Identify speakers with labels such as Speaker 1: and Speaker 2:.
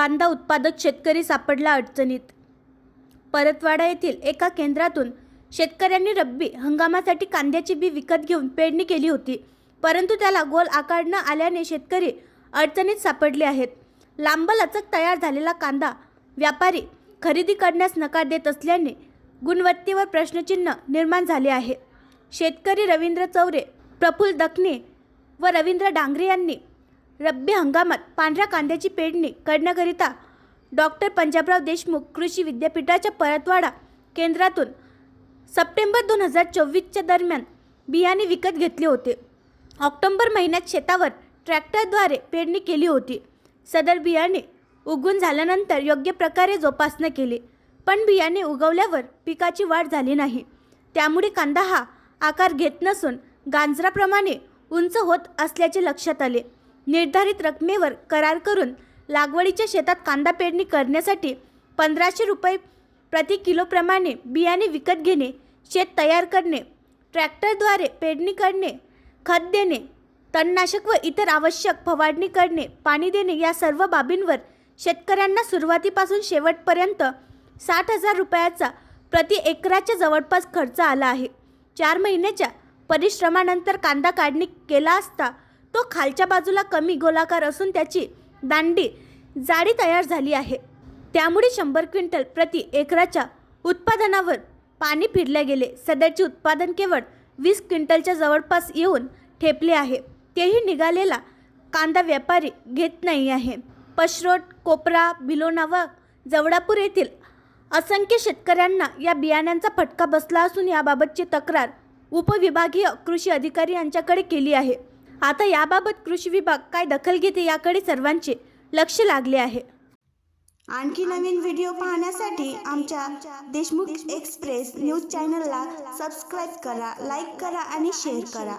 Speaker 1: कांदा उत्पादक शेतकरी सापडला अडचणीत. परतवाडा येथील एका केंद्रातून शेतकऱ्यांनी रब्बी हंगामासाठी कांद्याची बी विकत घेऊन पेरणी केली होती. परंतु त्याला गोल आकार न आल्याने शेतकरी अडचणीत सापडले आहेत. लांबलचक तयार झालेला कांदा व्यापारी खरेदी करण्यास नकार देत असल्याने गुणवत्तेवर प्रश्नचिन्ह निर्माण झाले आहे. शेतकरी रवींद्र चौरे प्रफुल्ल दखने व रवींद्र डांगरे यांनी रब्बी हंगामात पांढऱ्या कांद्याची पेरणी करण्याकरिता डॉक्टर पंजाबराव देशमुख कृषी विद्यापीठाच्या परतवाडा केंद्रातून सप्टेंबर दोन हजार चोवीसच्या दरम्यान बियाणे विकत घेतले होते. ऑक्टोंबर महिन्यात शेतावर ट्रॅक्टरद्वारे पेरणी केली होती. सदर बियाणे उगवून झाल्यानंतर योग्य प्रकारे जोपासना केली पण बियाणे उगवल्यावर पिकाची वाढ झाली नाही. त्यामुळे कांदा हा आकार घेत नसून गांजराप्रमाणे उंच होत असल्याचे लक्षात आले. निर्धारित रकमेवर करार करून लागवडीच्या शेतात कांदा पेरणी करण्यासाठी पंधराशे रुपये प्रति किलोप्रमाणे बियाणे विकत घेणे शेत तयार करणे ट्रॅक्टरद्वारे पेरणी करणे खत देणे तणनाशक व इतर आवश्यक फवारणी करणे पाणी देणे या सर्व बाबींवर शेतकऱ्यांना सुरुवातीपासून शेवटपर्यंत साठ हजार रुपयाचा प्रति एकराच्या जवळपास खर्च आला आहे. चार महिन्याच्या परिश्रमानंतर कांदा काढणी केला असता तो खालच्या बाजूला कमी गोलाकार असून त्याची दांडी जाडी तयार झाली आहे. त्यामुळे शंभर क्विंटल प्रति एकराच्या उत्पादनावर पाणी फिरले गेले. सध्याचे उत्पादन केवळ वीस क्विंटलच्या जवळपास येऊन ठेपले आहे. तेही निघालेला कांदा व्यापारी घेत नाही आहे. पशरोट कोपरा बिलोना व जवळापूर येथील असंख्य शेतकऱ्यांना या बियाण्यांचा फटका बसला असून याबाबतची तक्रार उपविभागीय कृषी अधिकारी यांच्याकडे केली आहे. आता याबाबत कृषी विभाग काय दखल घेते याकडे सर्वांचे लक्ष लागले आहे.
Speaker 2: आणखी नवीन व्हिडिओ पाहण्यासाठी आमच्या देशमुख एक्सप्रेस न्यूज चॅनलला सबस्क्राईब करा लाईक करा आणि शेअर करा.